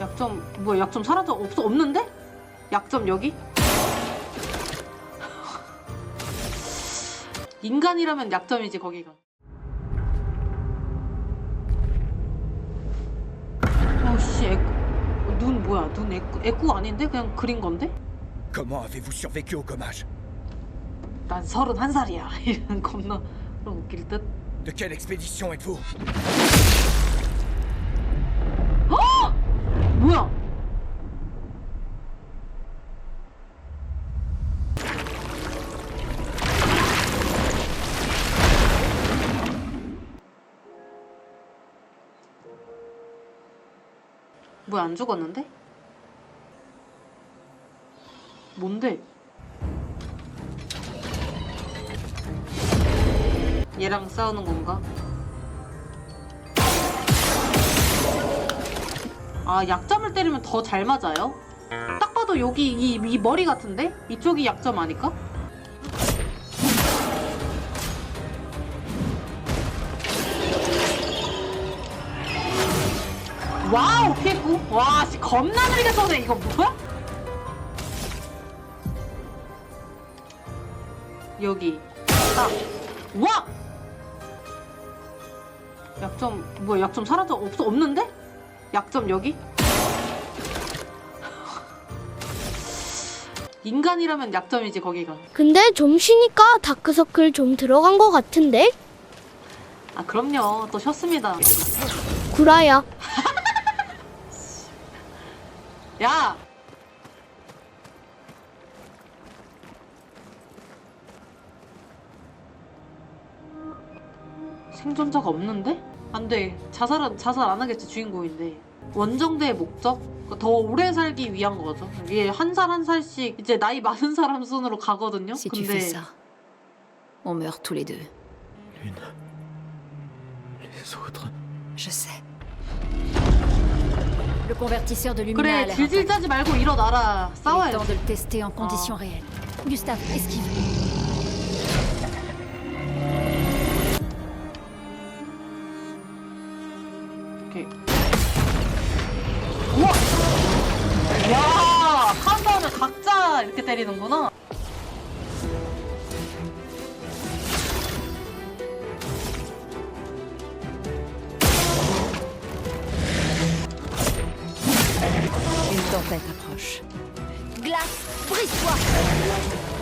약점 뭐야 약점 사라져 없어 없는데? 약점 여기? 인간이라면 약점이지 거기가. 어씨 애꾸 눈 뭐야 눈 애꾸 애꾸 아닌데 그냥 그린 건데? Comment avez-vous survécu au gommage 난 서른 한 살이야 이런 겁나 그럼 웃길 듯. De quelle expédition êtes-vous 뭐야? 뭐야 안 죽었는데? 뭔데? 얘랑 싸우는 건가? 아 약점을 때리면 더 잘 맞아요? 딱 봐도 여기 이, 이 머리 같은데? 이쪽이 약점 아닐까? 와우 피했고 와 씨, 겁나 느리게 쏘네 이거 뭐야? 여기 딱 와! 약점 뭐야 약점 사라져 없어 없는데? 약점 여기? 인간이라면 약점이지 거기가. 근데 좀 쉬니까 다크서클 좀 들어간 것 같은데? 아 그럼요 또 쉬었습니다. 구라야. 야. 생존자가 없는데? 안 돼. 자살은 자살 안 하겠지 주인공인데. 원정대의 목적? 그러니까 더 오래 살기 위한 거죠. 이게 한 살 한 살씩 이제 나이 많은 사람 순으로 가거든요. Si tu 근데 fais ça, on meurt tous les deux. L'une. Les autres. Je sais. Le convertisseur de Lumina a 그래 l'air 질질 intact. 짜지 말고 일어나라. Il est 싸워야지. temps de le tester en conditions Oh. réelles. Gustave, esquive. 각자 이렇게 때리는구나. Une tempête approche. Glace, brise-toi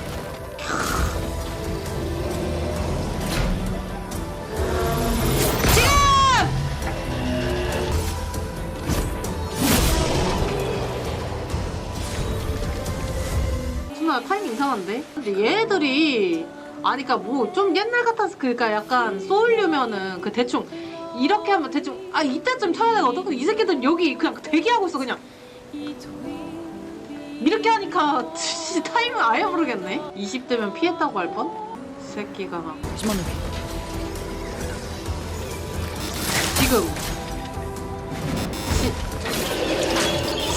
이상한데? 근데 얘들이 아니 그니까 뭐 좀 옛날 같아서 그니까 약간 소울류면은 그 대충 이렇게 하면 대충 아 이때쯤 쳐야 되거든? 근데 이 새끼들은 여기 그냥 대기하고 있어 그냥 이렇게 하니까 타이밍 아예 모르겠네 20대면 피했다고 할 뻔? 새끼가 m'en occupe. 지금 지,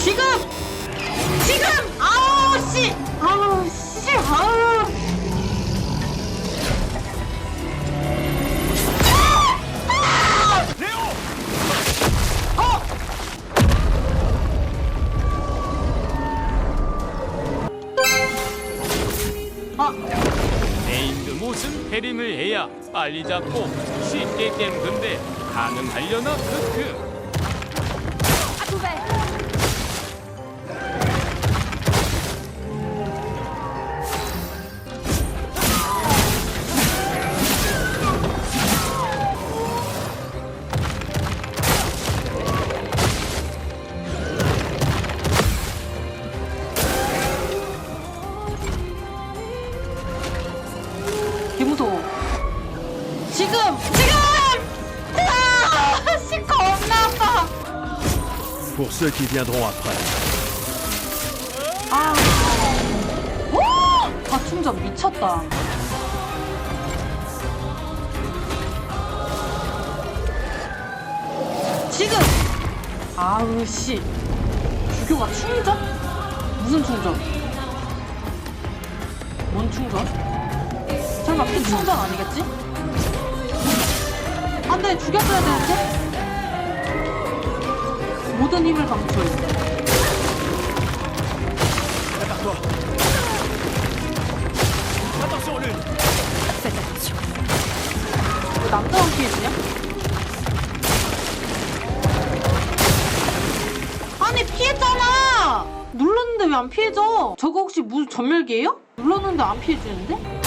지금 지금 아우 씨 아우 씨 빨리 잡고 쉽게 깬 건데 가능하려나? 크크 Pour ceux qui viendront après. 아. 오! 과충전 미쳤다. 지금! 아우, 씨. 주교가 충전? 무슨 충전? 뭔 충전? 설마 피 충전 아니겠지? 안 돼, 죽였어야 되는데? 모든 힘을 Faites attention. 왜 남자만 피해주냐? 아니 피했잖아! 눌렀는데 왜 안 피해져? 저거 혹시 무슨 전멸기예요? 눌렀는데 안 피해주는데?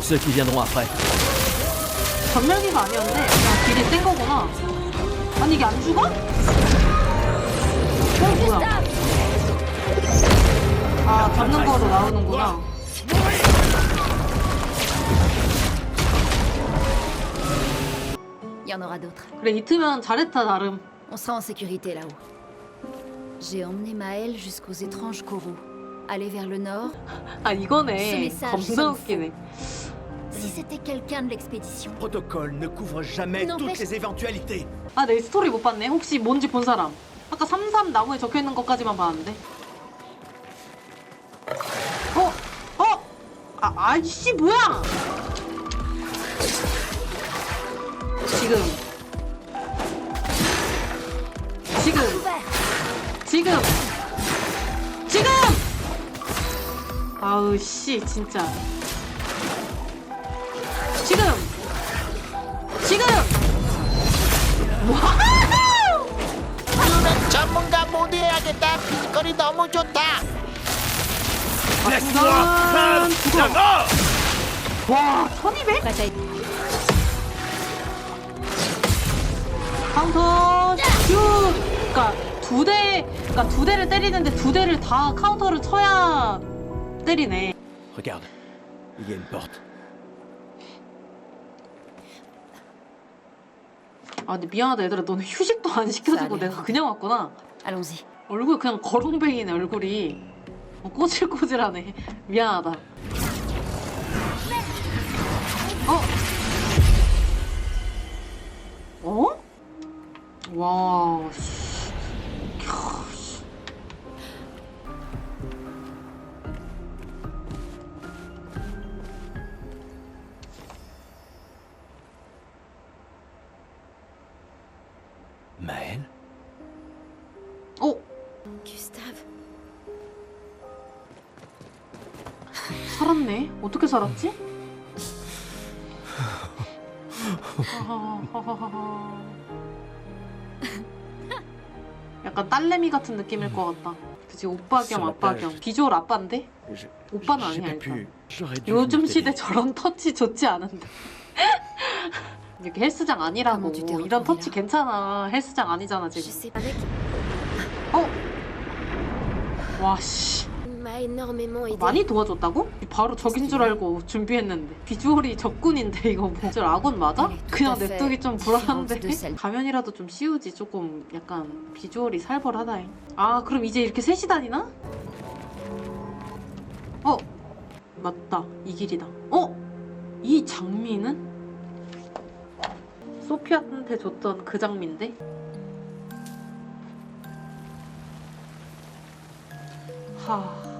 Pour ceux qui viendront après. 전멸기가 아니었네. 그냥 딜이 센 거구나. 아니 이게 안 죽어? 어 뭐야? 아 잡는 거로 나오는구나. Il y en aura d'autres. 그래 이트면 잘했다 나름. On sera en sécurité là-haut. J'ai emmené Maël jusqu'aux étranges coraux. Aller vers le nord. 아 이거네. Ce message 겁나 sonne 웃기네. Si c'était quelqu'un de l'expédition. Protocole ne couvre jamais Non, toutes mais- les éventualités. 아 내 스토리 못 봤네. 혹시 뭔지 본 사람? 아까 33 나무에 적혀 있는 것까지만 봤는데. 어? 어? 아 아이씨 뭐야? 지금. 지금. Ouvert 지금 지금 아우 씨 진짜 지금 지금 와우 전문가 모두 해야겠다. 피지컬이 너무 좋다. 난 죽어 와 1200? Prête à être. 카운터 슛 그니까 두 대, 그니까 두 대를 때리는데 두 대를 다 카운터를 쳐야 때리네. Regarde, il y a une porte. 아, 근데 미안하다, 얘들아. 너는 휴식도 안 시켜주고 싸네. 내가 그냥 왔구나. Allons-y. 얼굴 그냥 거렁뱅이네, 얼굴이. 어, 꼬질꼬질하네. 미안하다. 어? 어? 와, 씨. 살았네. 어떻게 살았지? 약간 딸내미 같은 느낌일 것 같다. 그치 오빠 겸 아빠 겸 비주얼 아빠인데 오빠는 아니야. 일단. 요즘 시대. 저런 터치 좋지 않은데. 여기 헬스장 아니라고 이런 터치? 괜찮아 헬스장 아니잖아 지금. 어? 와 씨. Énormément aidé. 많이 도와줬다고? 바로 적인 줄 알고 준비했는데 비주얼이 적군인데 이거 뭐저 아군 맞아? 네, 그냥 냅두기 좀 불안한데. 가면이라도 좀 씌우지 조금 약간 비주얼이 살벌하다잉 아 그럼 이제 이렇게 셋이 다니나? 어? 맞다 이 길이다 어? 이 장미는? 소피아한테 줬던 그 장미인데? 하...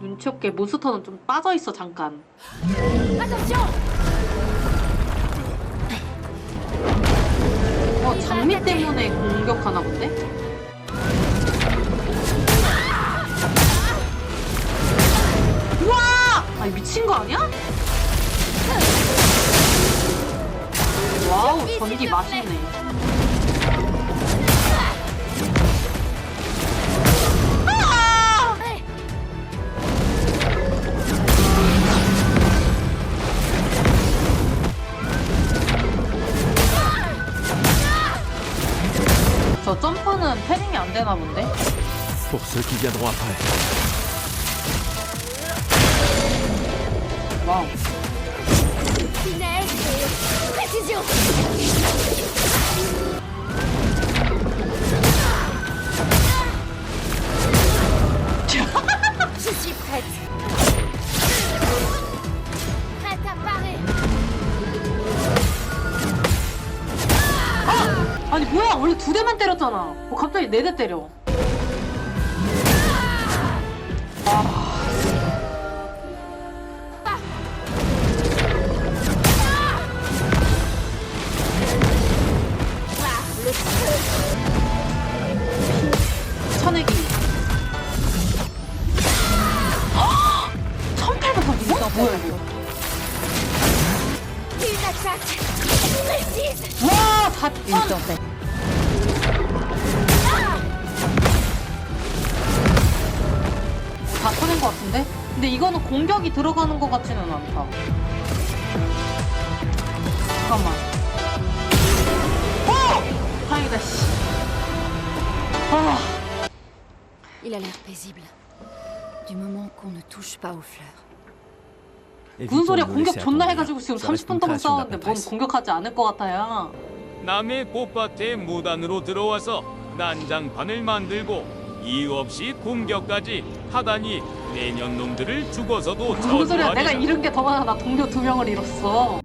눈치 없게 몬스터는 좀 빠져 있어 잠깐 Attention 어 장미 때문에 공격하나 본데? qui viendront après. Wow. Finesse et précision Je suis prête Prête à parer 아! 아니 뭐야 원래 두 대만 때렸잖아 뭐 갑자기 네 대 때려 천액이 1800원 뭐야 이거? 와 4천. 다 터낸 것 같은데? 근데 이거는 공격이 들어가는 것 같지는 않다. 잠깐만. 어! 다행이다, 씨. 아, Il a l'air paisible. Du moment qu'on ne touche pas aux fleurs. 무슨 소리야? 공격 존나. 해가지고 지금 Ça reste 30분 une 동안 싸웠는데 뭔. 공격하지 않을 것 같아요. 남의 꽃밭에 무단으로 들어와서 난장판을 만들고 이유 없이 공격까지 하다니 내년 놈들을 죽어서도 무슨 소리야? 내가. 잃은 게 더 많아. 나 동료 두 명을 잃었어.